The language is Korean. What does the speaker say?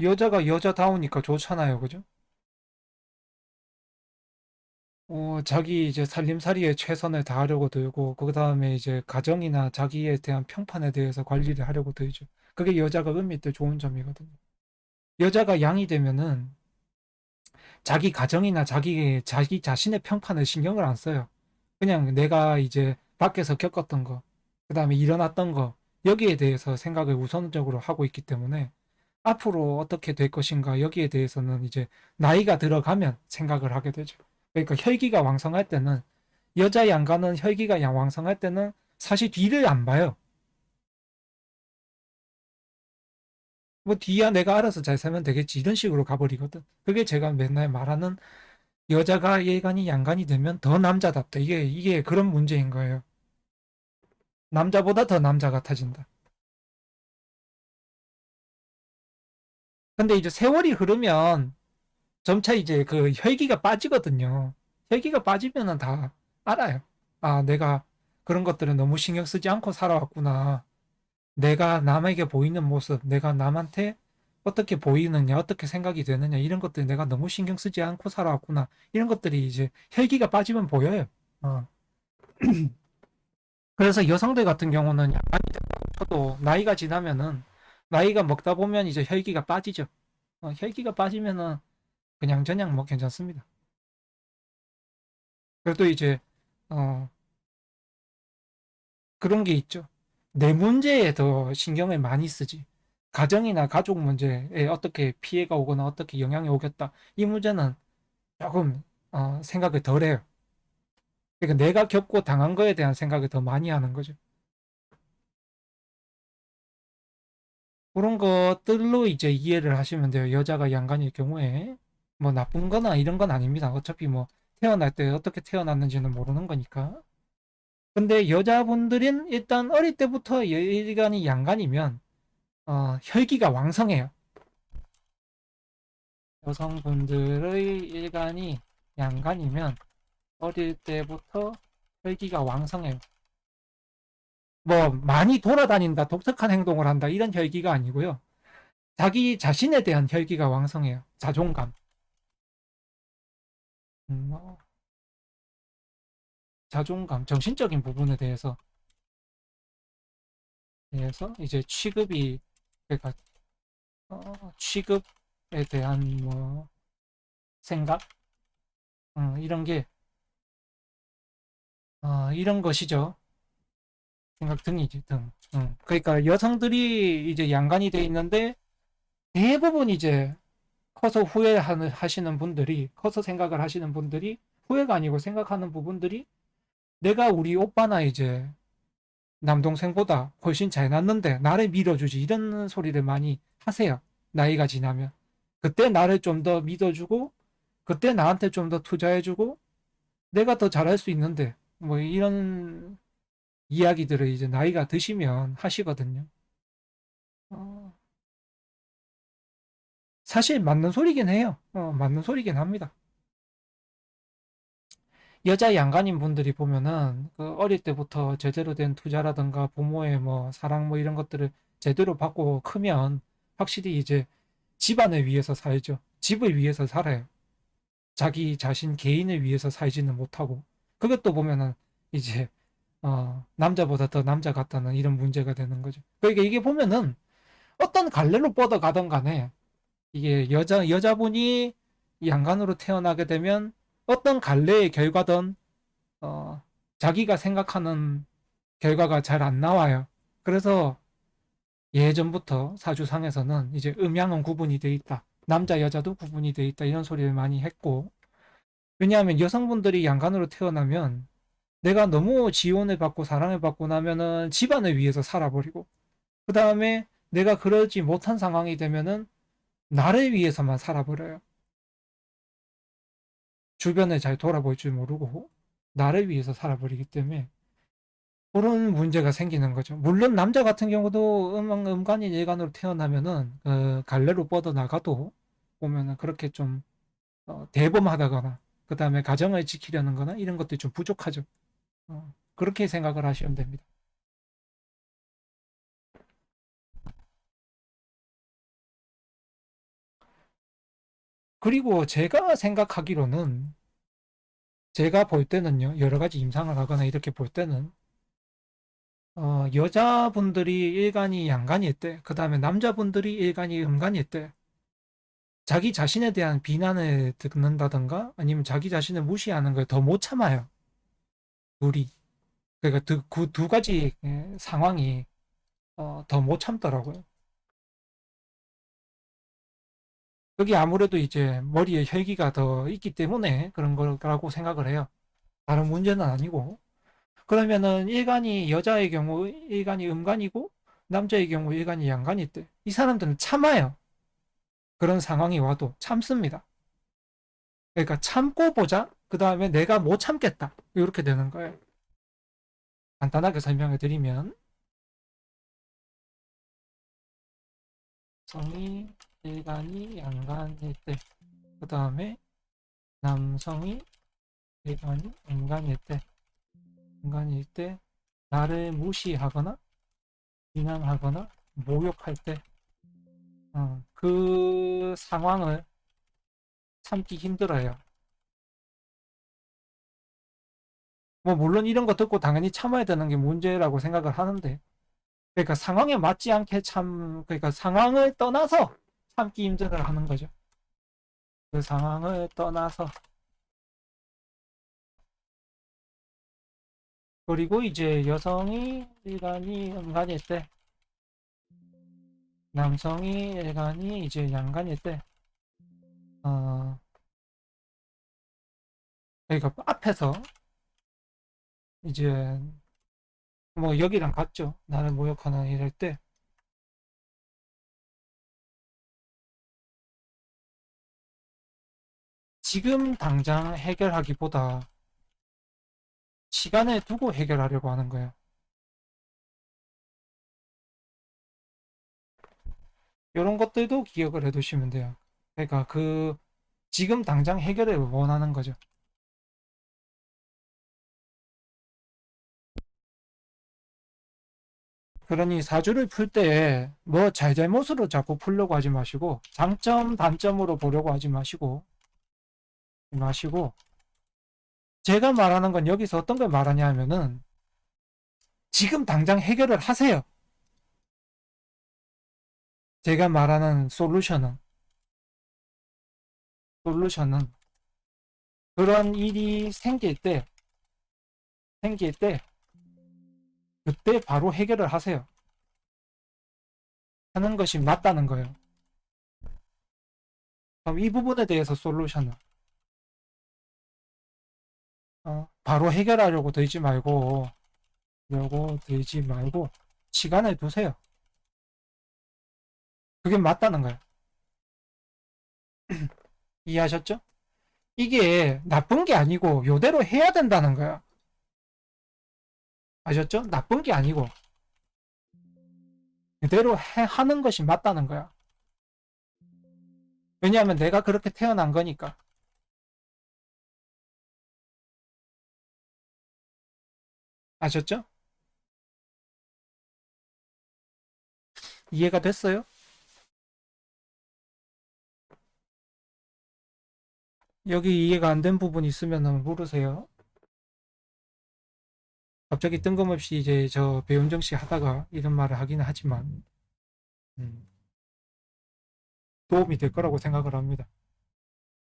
여자가 여자다우니까 좋잖아요. 그죠? 어, 자기 이제 살림살이에 최선을 다하려고 들고, 그 다음에 이제 가정이나 자기에 대한 평판에 대해서 관리를 하려고 들죠. 그게 여자가 은밀 때 좋은 점이거든요. 여자가 양이 되면은 자기 가정이나 자기, 자기 자신의 평판을 신경을 안 써요. 그냥 내가 이제 밖에서 겪었던 거, 그 다음에 일어났던 거, 여기에 대해서 생각을 우선적으로 하고 있기 때문에 앞으로 어떻게 될 것인가, 여기에 대해서는 이제 나이가 들어가면 생각을 하게 되죠. 그러니까 혈기가 왕성할 때는, 여자 양가는 혈기가 양 왕성할 때는 사실 뒤를 안 봐요. 뭐 뒤야 내가 알아서 잘 살면 되겠지 이런 식으로 가버리거든. 그게 제가 맨날 말하는 여자가 예간이 양간이 되면 더 남자답다. 이게 이게 그런 문제인 거예요. 남자보다 더 남자 같아진다. 근데 이제 세월이 흐르면 점차 이제 그 혈기가 빠지거든요. 혈기가 빠지면은 다 알아요. 아, 내가 그런 것들은 너무 신경 쓰지 않고 살아왔구나. 내가 남에게 보이는 모습, 내가 남한테 어떻게 보이느냐, 어떻게 생각이 되느냐, 이런 것들 내가 너무 신경 쓰지 않고 살아왔구나. 이런 것들이 이제 혈기가 빠지면 보여요. 어. 그래서 여성들 같은 경우는 된다고 쳐도 나이가 지나면은 나이가 먹다 보면 이제 혈기가 빠지죠. 어, 혈기가 빠지면은 그냥 저냥 뭐 괜찮습니다. 그래도 이제 어 그런 게 있죠. 내 문제에 더 신경을 많이 쓰지. 가정이나 가족 문제에 어떻게 피해가 오거나 어떻게 영향이 오겠다. 이 문제는 조금 어, 생각을 덜 해요. 그러니까 내가 겪고 당한 거에 대한 생각을 더 많이 하는 거죠. 그런 것들로 이제 이해를 하시면 돼요. 여자가 양간일 경우에 뭐 나쁜 거나 이런 건 아닙니다. 어차피 뭐 태어날 때 어떻게 태어났는지는 모르는 거니까. 근데 여자분들은 일단 어릴 때부터 일간이 양간이면 어, 혈기가 왕성해요. 여성분들의 일간이 양간이면 어릴 때부터 혈기가 왕성해요. 뭐 많이 돌아다닌다, 독특한 행동을 한다 이런 혈기가 아니고요. 자기 자신에 대한 혈기가 왕성해요. 자존감. 음, 뭐, 자존감, 정신적인 부분에 대해서 대해서 이제 취급이 그러니까 어, 취급에 대한 뭐 생각 음, 이런 게 어, 이런 것이죠. 생각 등이지 등. 음. 그러니까 여성들이 이제 양간이 돼 있는데 대부분 이제 커서 후회하시는 분들이 커서 생각을 하시는 분들이 후회가 아니고 생각하는 부분들이 내가 우리 오빠나 이제 남동생보다 훨씬 잘 났는데 나를 밀어주지 이런 소리를 많이 하세요. 나이가 지나면. 그때 나를 좀 더 믿어주고 그때 나한테 좀 더 투자해주고 내가 더 잘할 수 있는데 뭐 이런 이야기들을 이제 나이가 드시면 하시거든요. 어, 사실 맞는 소리긴 해요. 어, 맞는 소리긴 합니다. 여자 양간인 분들이 보면은 그 어릴 때부터 제대로 된 투자라든가 부모의 뭐 사랑 뭐 이런 것들을 제대로 받고 크면 확실히 이제 집안을 위해서 살죠. 집을 위해서 살아요. 자기 자신 개인을 위해서 살지는 못하고 그것도 보면은 이제 어, 남자보다 더 남자 같다는 이런 문제가 되는 거죠. 그러니까 이게 보면은 어떤 갈래로 뻗어 가던 간에 이게 여자 여자분이 양간으로 태어나게 되면 어떤 갈래의 결과든 어, 자기가 생각하는 결과가 잘 안 나와요. 그래서 예전부터 사주상에서는 이제 음양은 구분이 돼 있다. 남자 여자도 구분이 돼 있다. 이런 소리를 많이 했고 왜냐하면 여성분들이 양간으로 태어나면 내가 너무 지원을 받고 사랑을 받고 나면은 집안을 위해서 살아버리고 그 다음에 내가 그러지 못한 상황이 되면은 나를 위해서만 살아버려요. 주변을 잘 돌아볼 줄 모르고 나를 위해서 살아버리기 때문에 그런 문제가 생기는 거죠. 물론 남자 같은 경우도 음, 음간이 일간으로 태어나면은 그 갈래로 뻗어 나가도 보면은 그렇게 좀 어, 대범하다거나 그 다음에 가정을 지키려는 거나 이런 것들이 좀 부족하죠. 어, 그렇게 생각을 하시면 됩니다. 그리고 제가 생각하기로는 제가 볼 때는요, 여러 가지 임상을 하거나 이렇게 볼 때는 어, 여자분들이 일간이 양간일 때, 그 다음에 남자분들이 일간이 음간일 때, 자기 자신에 대한 비난을 듣는다던가 아니면 자기 자신을 무시하는 걸 더 못 참아요. 둘이. 그러니까 두, 그 두 가지 예, 상황이 어, 더 못 참더라고요. 그게 아무래도 이제 머리에 혈기가 더 있기 때문에 그런 거라고 생각을 해요. 다른 문제는 아니고. 그러면은 일간이 여자의 경우 일간이 음간이고 남자의 경우 일간이 양간일 때이 사람들은 참아요. 그런 상황이 와도 참습니다. 그러니까 참고 보자. 그 다음에 내가 못 참겠다. 이렇게 되는 거예요. 간단하게 설명을 드리면 성이 일간이 양간일 때, 그 다음에 남성이 일간이 음간일 때, 음간일 때 나를 무시하거나 비난하거나 모욕할 때, 어, 그 상황을 참기 힘들어요. 뭐 물론 이런 거 듣고 당연히 참아야 되는 게 문제라고 생각을 하는데, 그러니까 상황에 맞지 않게 참, 그러니까 상황을 떠나서 참기 힘들어 하는 거죠. 그 상황을 떠나서. 그리고 이제 여성이 일간이 음간일 때, 남성이 일간이 이제 양간일 때, 어, 그러니까 앞에서 이제 뭐 여기랑 같죠. 나를 모욕하는 이럴 때 지금 당장 해결하기보다 시간을 두고 해결하려고 하는 거예요. 이런 것들도 기억을 해두시면 돼요. 그러니까 그 지금 당장 해결을 원하는 거죠. 그러니 사주를 풀 때 뭐 잘잘못으로 자꾸 풀려고 하지 마시고 장점 단점으로 보려고 하지 마시고 마시고 제가 말하는 건 여기서 어떤 걸 말하냐 하면은 지금 당장 해결을 하세요. 제가 말하는 솔루션은 솔루션은 그런 일이 생길 때 생길 때 그때 바로 해결을 하세요. 하는 것이 맞다는 거예요. 그럼 이 부분에 대해서 솔루션은 어, 바로 해결하려고 들지 말고 려고 들지 말고 시간을 두세요. 그게 맞다는 거예요. 이해하셨죠? 이게 나쁜 게 아니고 요대로 해야 된다는 거야. 아셨죠? 나쁜 게 아니고 그대로 해, 하는 것이 맞다는 거야. 왜냐하면 내가 그렇게 태어난 거니까. 아셨죠? 이해가 됐어요? 여기 이해가 안 된 부분 있으면 물으세요. 갑자기 뜬금없이 이제 저 배윤정 씨 하다가 이런 말을 하기는 하지만 음, 도움이 될 거라고 생각을 합니다.